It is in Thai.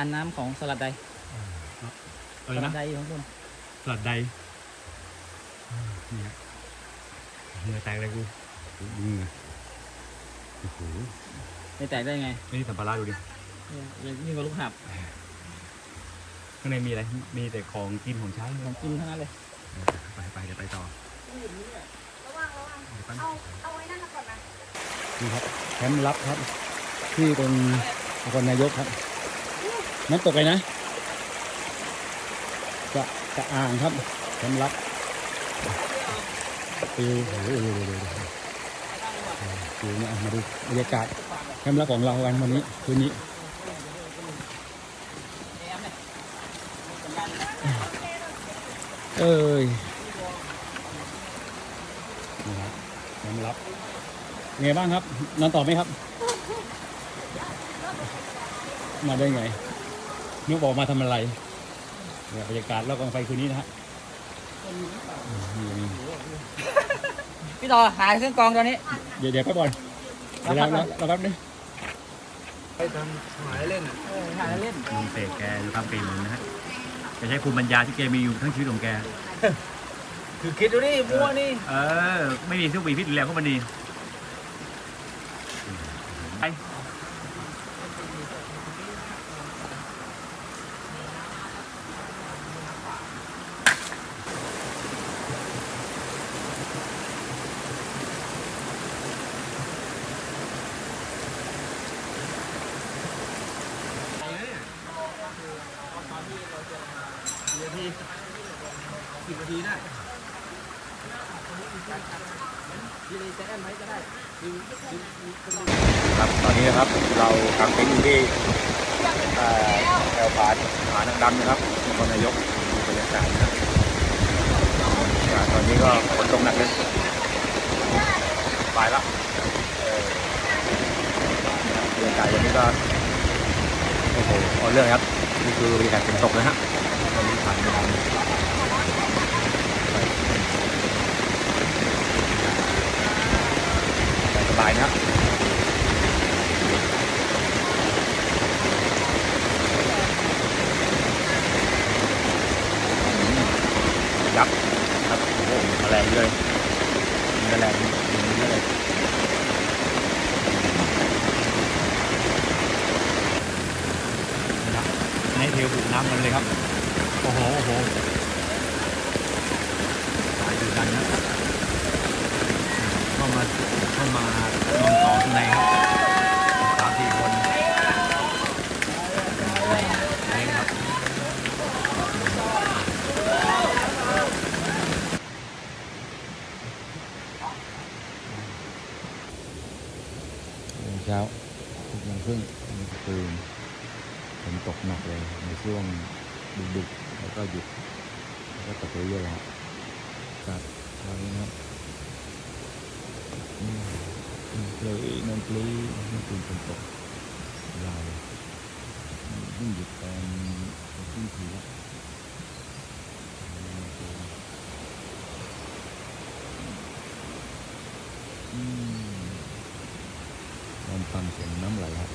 อันน้ำของสลัดใดอะไรสลันะดใดของคุณสลัดใดนี่ฮะเหงื่อแตกเลยกูดูเหงื่อโอ้โหไม่แตกได้ไงนี่สัมภาระดูดิเนี่ยยิ่งกว่าลูกหับข้างในมีอะไร มีแต่ของกินของใช้ของกินทั้งนั้นเลยไปไปเดี๋ยวไปต่อระวังระวังเดี๋ยวไปเอาเอาไว้นั่นมาก่อนนะนี่ครับแคมป์ลับครับ ที่ตรงนครนายกครับ น้ำตกเลยนะจะจะอ่างครับแคมป์ลับฟิวโอ้โหดูดูดูดูฟิวเนี่ยมาดูบรรยากาศแคมป์ลับของเรากันวันนี้คืนนี้เอ้ยนี่ครับแคมป์ลับเป็นไงบ้างครับนอนต่อไหมครับ มาได้ไง นึกบอกมาทำอะไรเนี่ยบรรยากาศรอบกองไฟคืนนี้นะฮะอืมนี่นี่พี่ต่อหายเครื่องกรองตอนนี้ เดี๋ยวเดี๋ยวแป๊บก่อนเดี๋ยวเราเราเราแป๊บนึงเออหายเล่นลุงเสกแกดูตามปีมันนะฮะจะใช้ภูมิปัญญาที่แกมีอยู่ทั้งชีวิตของแกคือคิดดูนี่มั่วนี่เออ ไม่มีทุกปีพิษแล้วก็มันดีไป นาทีได้ครับตอนนี้นะครับเรากางเต็นท์อยู่ที่แถวผาผานางดำนะครับนครนายกบรรยากาศนะครับตอนนี้ก็ฝนตกหนักเลยไปแล้วเออบรรยากาศวันนี้ก็โอ้โหเอาเรื่องครับนี่คือบรรยากาศฝนตกนะฮะตอนนี้ผ่านไปแล้วสบายๆนะครับ ยับครับโอ้โหแมลงเยอะเลยมี แมลงมีเยอะเลยนะครับในเทวบุกน้ำมันเลยครับ โอ้โห โอ้โหสายดูดันนะเข้ามาเข้ามานอนต่อข้างในครับสามสี่คนนี่ครับ เช้าทุกโมงครึ่งมีปืนฝนตกหนักเลยในช่วงดึกๆแล้วก็หยุดแล้วก็ตกเรื่อยๆครับครับตอนนี้ครับนี่เลยนันปลีนี่ปืนฝนตกยาวเลยเพิ่งหยุดตอนตอนขึ้นทีแล้วอืม ลองฟังเสียงน้ำไหลครับ